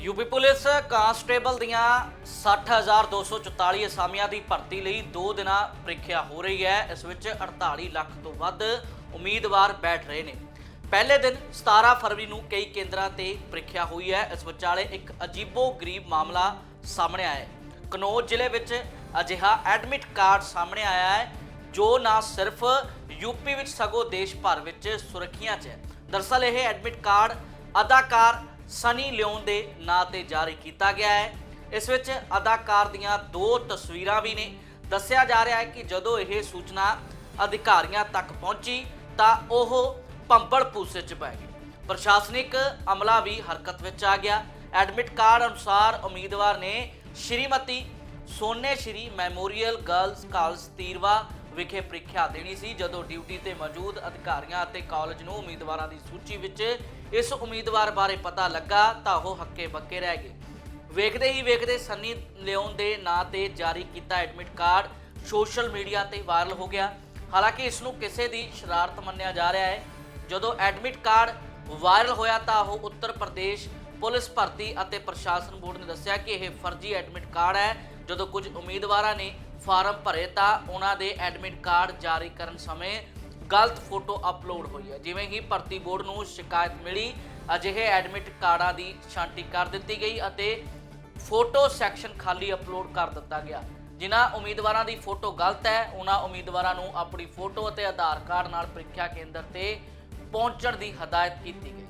UP police constable ਦੀਆਂ 60244 ਅਸਾਮੀਆਂ ਦੀ ਭਰਤੀ ਲਈ 2 ਦਿਨਾਂ ਪ੍ਰੀਖਿਆ ਹੋ ਰਹੀ ਹੈ। ਇਸ ਵਿੱਚ 48 ਲੱਖ ਤੋਂ ਵੱਧ ਉਮੀਦਵਾਰ ਬੈਠ ਰਹੇ ਨੇ। ਪਹਿਲੇ ਦਿਨ 17 ਫਰਵਰੀ ਨੂੰ ਕਈ ਕੇਂਦਰਾਂ ਤੇ ਪ੍ਰੀਖਿਆ ਹੋਈ ਹੈ। ਇਸ ਵਿਚਾਲੇ ਇੱਕ ਅਜੀਬੋ ਗਰੀਬ ਮਾਮਲਾ ਸਾਹਮਣੇ ਆਇਆ ਹੈ। ਕਨੌਜ ਜ਼ਿਲ੍ਹੇ ਵਿੱਚ ਅਜਿਹਾ ਐਡਮਿਟ ਕਾਰਡ ਸਾਹਮਣੇ ਆਇਆ ਹੈ, ਜੋ ਨਾ ਸਿਰਫ ਯੂਪੀ ਵਿੱਚ ਸਗੋਂ ਦੇਸ਼ ਭਰ ਵਿੱਚ ਸੁਰੱਖਿਆ 'ਚ ਹੈ। ਦਰਸਲ ਇਹ ਐਡਮਿਟ ਕਾਰਡ ਅਦਾਕਾਰ ਸਨੀ ਲਿਓਨ ਦੇ ਨਾਂ ਤੇ ਜਾਰੀ ਕੀਤਾ ਗਿਆ ਹੈ। ਇਸ ਵਿੱਚ ਅਦਾਕਾਰ ਦੀਆਂ ਦੋ ਤਸਵੀਰਾਂ ਵੀ ਨੇ। ਦੱਸਿਆ ਜਾ ਰਿਹਾ ਹੈ ਕਿ ਜਦੋਂ ਇਹ ਸੂਚਨਾ ਅਧਿਕਾਰੀਆਂ ਤੱਕ ਪਹੁੰਚੀ, ਤਾਂ ਉਹ ਭੰਬਲ ਪੂਸੇ 'ਚ ਪੈ ਗਏ। ਪ੍ਰਸ਼ਾਸਨਿਕ ਅਮਲਾ ਵੀ ਹਰਕਤ ਵਿੱਚ ਆ ਗਿਆ। ਐਡਮਿਟ ਕਾਰਡ ਅਨੁਸਾਰ ਉਮੀਦਵਾਰ ਨੇ Shrimati Sone Shri memorial girls college Tirwa ਵਿਖੇ ਪ੍ਰੀਖਿਆ ਦੇਣੀ ਸੀ। ਜਦੋਂ ਡਿਊਟੀ ਤੇ ਮੌਜੂਦ ਅਧਿਕਾਰੀਆਂ ਅਤੇ ਕਾਲਜ ਨੂੰ ਉਮੀਦਵਾਰਾਂ ਦੀ ਸੂਚੀ ਵਿੱਚ ਇਸ ਉਮੀਦਵਾਰ ਬਾਰੇ ਪਤਾ ਲੱਗਾ, ਤਾਂ ਉਹ ਹੱਕੇ ਬੱਕੇ ਰਹਿ ਗਏ। ਵੇਖਦੇ ਹੀ ਵੇਖਦੇ ਸੰਨੀ ਲਿਓਨ ਦੇ ਨਾਂ ਤੇ ਜਾਰੀ ਕੀਤਾ ਐਡਮਿਟ ਕਾਰਡ ਸੋਸ਼ਲ ਮੀਡੀਆ ਤੇ ਵਾਇਰਲ ਹੋ ਗਿਆ। ਹਾਲਾਂਕਿ ਇਸ ਨੂੰ ਕਿਸੇ ਦੀ ਸ਼ਰਾਰਤ ਮੰਨਿਆ ਜਾ ਰਿਹਾ ਹੈ। ਜਦੋਂ ਐਡਮਿਟ ਕਾਰਡ ਵਾਇਰਲ ਹੋਇਆ, ਤਾਂ ਉਹ ਉੱਤਰ ਪ੍ਰਦੇਸ਼ ਪੁਲਿਸ ਭਰਤੀ ਅਤੇ ਪ੍ਰਸ਼ਾਸਨ ਬੋਰਡ ਨੇ ਦੱਸਿਆ ਕਿ ਇਹ ਫਰਜ਼ੀ ਐਡਮਿਟ ਕਾਰਡ ਹੈ। ਜਦੋਂ ਕੁਝ ਉਮੀਦਵਾਰਾਂ ਨੇ ਫਾਰਮ ਭਰੇ ਤਾਂ ਉਹਨਾਂ ਦੇ ਐਡਮਿਟ ਕਾਰਡ ਜਾਰੀ ਕਰਨ ਸਮੇਂ ਗਲਤ ਫੋਟੋ ਅਪਲੋਡ ਹੋਈ ਹੈ। ਜਿਵੇਂ ਹੀ ਭਰਤੀ ਬੋਰਡ ਨੂੰ ਸ਼ਿਕਾਇਤ ਮਿਲੀ, ਅਜਿਹੇ ਐਡਮਿਟ ਕਾਰਡਾਂ ਦੀ ਛਾਂਟੀ ਕਰ ਦਿੱਤੀ ਗਈ ਅਤੇ ਫੋਟੋ ਸੈਕਸ਼ਨ ਖਾਲੀ ਅਪਲੋਡ ਕਰ ਦਿੱਤਾ ਗਿਆ। ਜਿਨ੍ਹਾਂ ਉਮੀਦਵਾਰਾਂ ਦੀ ਫੋਟੋ ਗਲਤ ਹੈ, ਉਹਨਾਂ ਉਮੀਦਵਾਰਾਂ ਨੂੰ ਆਪਣੀ ਫੋਟੋ ਅਤੇ ਆਧਾਰ ਕਾਰਡ ਨਾਲ ਪ੍ਰੀਖਿਆ ਕੇਂਦਰ ਤੇ ਪਹੁੰਚਣ ਦੀ ਹਦਾਇਤ ਕੀਤੀ ਗਈ।